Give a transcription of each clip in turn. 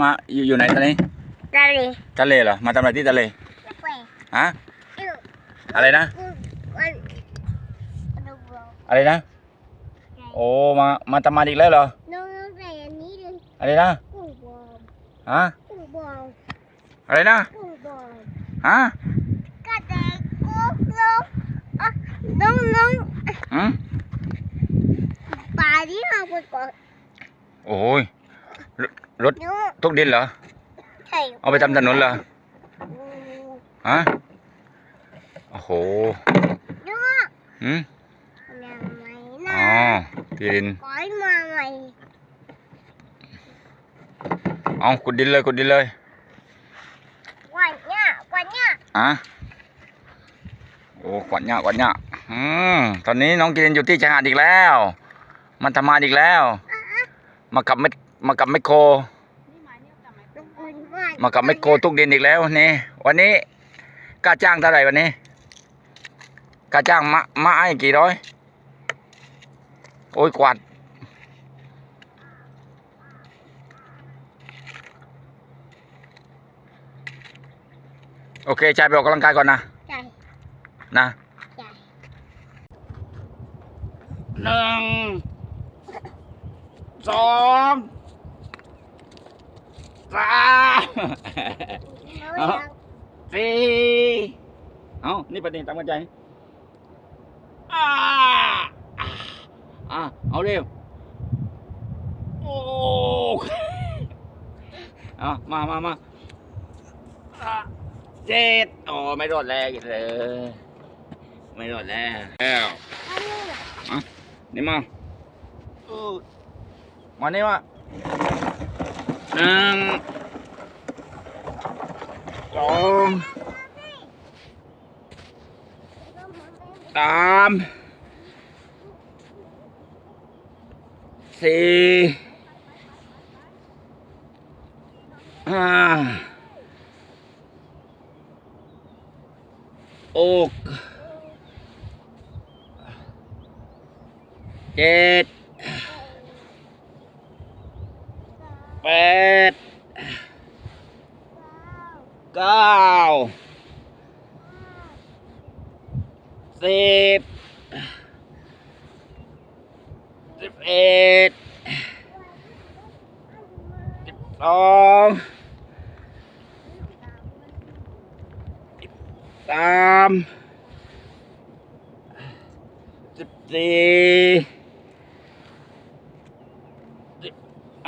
มาอยู่อยู่ไหนตอนนี้ Dari ทะเลเหรอมาทำอะไรที่ทะเล apa? ฮะ Itu อะไรนะ kan aduh bro. อะไรนะ โอ้มามาทำมาอีกแล้วเหรอ No no saya ni dia. อะไรนะ Ku bom. ฮะ Ku bom. อะไรนะ Ku bom. ฮะ Kata ku lo. Ah, dong dong. อืม Padi aku kok. โอ้ย รถรถ No. ทุกดินเหรอ Hey. เอาไปทำถนนเหรอ ฮะ โอ้โห No. อืม Yang อ๋อ main ที่ดิน Koi mamai. เอาขุดดินเลยขุดดินเลย Kuatnya, kuatnya. อะโอ้กวาดหญ้ากวาดหญ้าอืมตอนนี้น้องกินอยู่ที่ชายหาดอีกแล้ว มันทำมาอีกแล้ว มากับเม็ด มากับไมคโครมากับไมคโครทุกดินอีกแล้วนี่วันนี้กล้าจ้างเท่าไหร่วันนี้กล้าจ้างมามาไอ้กี่ร้อย โอ้ยกวาดโอเคชายไปออกกำลังกายก่อนนะ Cai, นะ cai. หนึ่งสอง สาม Nó Ờ. yang สี่เอานี่ประเด็นตามกันใจอ่าอ่าเอาเร็วโอ้เอามามามาอะเจ็ดโอ้ไม่รอดแล้วอีกเลยไม่รอดแล้วแล้ว Anu. นี่มาเออมานี่มา à, có tám xì à. Ốc chết. 8 9 10 11 12 13 14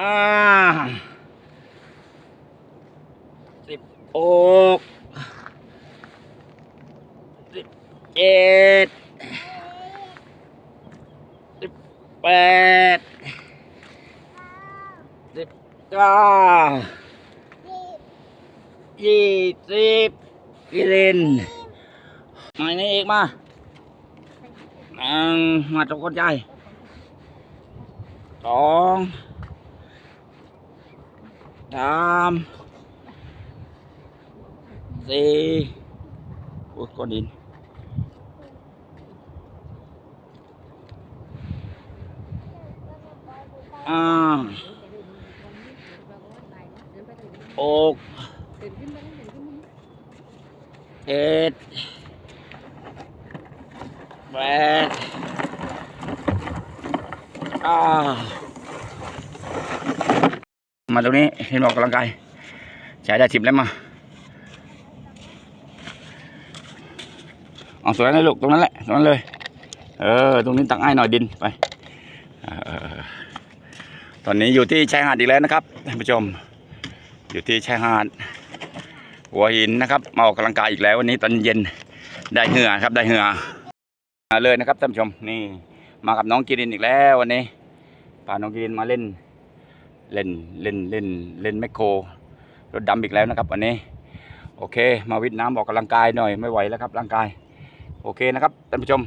ห้าสิบหกสิบเจ็ดสิบแปดสิบเก้ายี่สิบกิเลนมานี่อีกมาอังมาตกใจสอง สามสี่โอ้ยก้อนดินอ่าหกเจ็ดแปดอ่า มาตรงนี้เห็นบอกกำลังกายใช้ได้สิบแล้วมาเอาสวยเลยลูกตรงนั้นแหละตรงนั้นเลย เออ ตรงนี้ตักไอ้หน่อยดินไปออตอนนี้อยู่ที่ชายหาดอีกแล้วนะครับท่านผู้ชม อยู่ที่ชายหาดหัวหินนะครับมาออกกำลังกายอีกแล้ววันนี้ตอนเย็นได้เหงื่อครับได้เหงื่อมาเลยนะครับท่านผู้ชมนี่มากับน้องกิรินอีกแล้ววันนี้พาน้องกิรินมาเล่น เล่นเล่นเล่นเล่นแมคโครรถดำอีกแล้วนะครับวันนี้ โอเค มาวิดน้ำออกกำลังกายหน่อยไม่ไหวแล้วครับร่างกาย โอเคนะครับท่านผู้ชม